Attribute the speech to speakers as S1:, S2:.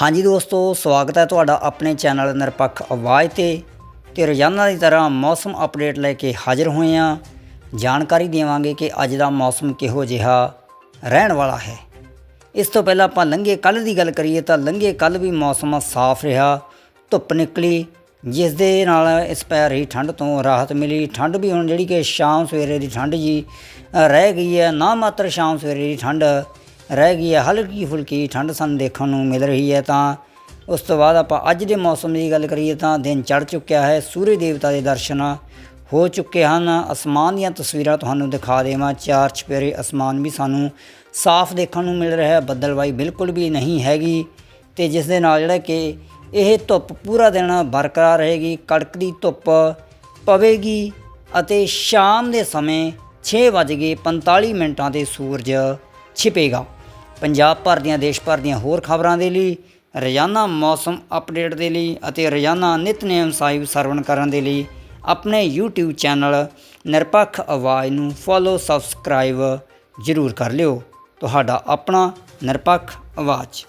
S1: ਹਾਂਜੀ ਦੋਸਤੋ, ਸਵਾਗਤ ਹੈ ਤੁਹਾਡਾ ਆਪਣੇ ਚੈਨਲ ਨਿਰਪੱਖ ਆਵਾਜ਼ ਤੇ ਤੇ ਰੋਜ਼ਾਨਾ ਦੀ ਤਰ੍ਹਾਂ ਮੌਸਮ ਅਪਡੇਟ ਲੈ ਕੇ ਹਾਜ਼ਰ ਹੋਏ ਹਾਂ। ਜਾਣਕਾਰੀ ਦੇਵਾਂਗੇ ਕਿ ਅੱਜ ਦਾ ਮੌਸਮ ਕਿਹੋ ਜਿਹਾ ਰਹਿਣ ਵਾਲਾ ਹੈ। ਇਸ ਤੋਂ ਪਹਿਲਾਂ ਆਪਾਂ ਲੰਘੇ ਕੱਲ ਦੀ ਗੱਲ ਕਰੀਏ ਤਾਂ ਲੰਘੇ ਕੱਲ ਵੀ ਮੌਸਮ ਸਾਫ਼ ਰਿਹਾ, ਧੁੱਪ ਨਿਕਲੀ, ਜਿਸ ਦੇ ਨਾਲ ਇਸ ਪੈ ਰਹੀ ਠੰਡ ਤੋਂ ਰਾਹਤ ਮਿਲੀ। ਠੰਡ ਵੀ ਹੁਣ ਜਿਹੜੀ ਕਿ ਸ਼ਾਮ ਸਵੇਰੇ ਦੀ ਠੰਡ ਜੀ ਰਹਿ ਗਈ ਹੈ, ਨਾ ਮਾਤਰ ਸ਼ਾਮ ਸਵੇਰੇ ਦੀ ਠੰਡ ਰਹਿ ਗਈ ਹੈ, ਹਲਕੀ ਫੁਲਕੀ, ਠੰਡ ਸਾਨੂੰ ਦੇਖਣ ਨੂੰ ਮਿਲ ਰਹੀ ਹੈ ਤਾਂ ਉਸ ਤੋਂ ਬਾਅਦ ਆਪਾਂ ਅੱਜ ਦੇ ਮੌਸਮ ਦੀ ਗੱਲ ਕਰੀਏ ਤਾਂ ਦਿਨ ਚੜ ਚੁੱਕਿਆ ਹੈ ਸੂਰਜ ਦੇਵਤਾ ਦੇ ਦਰਸ਼ਨ ਹੋ ਚੁੱਕੇ ਹਨ। ਅਸਮਾਨ ਦੀਆਂ ਤਸਵੀਰਾਂ ਤੁਹਾਨੂੰ ਦਿਖਾ ਦੇਵਾਂ, ਚਾਰ ਚਪੇਰੇ ਅਸਮਾਨ ਵੀ ਸਾਨੂੰ ਸਾਫ਼ ਦੇਖਣ ਨੂੰ ਮਿਲ ਰਿਹਾ ਹੈ, ਬੱਦਲਵਾਈ ਬਿਲਕੁਲ ਵੀ ਨਹੀਂ ਹੈਗੀ ਤੇ ਜਿਸ ਦੇ ਨਾਲ ਜਿਹੜਾ ਕਿ ਇਹ ਧੁੱਪ ਪੂਰਾ ਦਿਨ ਬਰਕਰਾਰ ਰਹੇਗੀ ਕੜਕਦੀ ਧੁੱਪ ਪਵੇਗੀ ਅਤੇ ਸ਼ਾਮ ਦੇ ਸਮੇਂ 6:45 ਮਿੰਟਾਂ ਤੇ ਸੂਰਜ ਛਿਪੇਗਾ। ਪੰਜਾਬ ਭਰ ਦੀਆਂ, ਦੇਸ਼ ਭਰ ਦੀਆਂ ਹੋਰ ਖਬਰਾਂ ਦੇ ਲਈ, ਰੋਜ਼ਾਨਾ ਮੌਸਮ ਅਪਡੇਟ ਦੇ ਲਈ ਅਤੇ ਰੋਜ਼ਾਨਾ ਨਿਤਨੇਮ ਸਾਹਿਬ ਸਰਵਣ ਕਰਨ ਦੇ ਲਈ ਆਪਣੇ YouTube ਚੈਨਲ ਨਿਰਪੱਖ ਆਵਾਜ਼ ਨੂੰ ਫੋਲੋ ਸਬਸਕ੍ਰਾਈਬ ਜ਼ਰੂਰ ਕਰ ਲਿਓ। ਤੁਹਾਡਾ ਆਪਣਾ ਨਿਰਪੱਖ ਆਵਾਜ਼।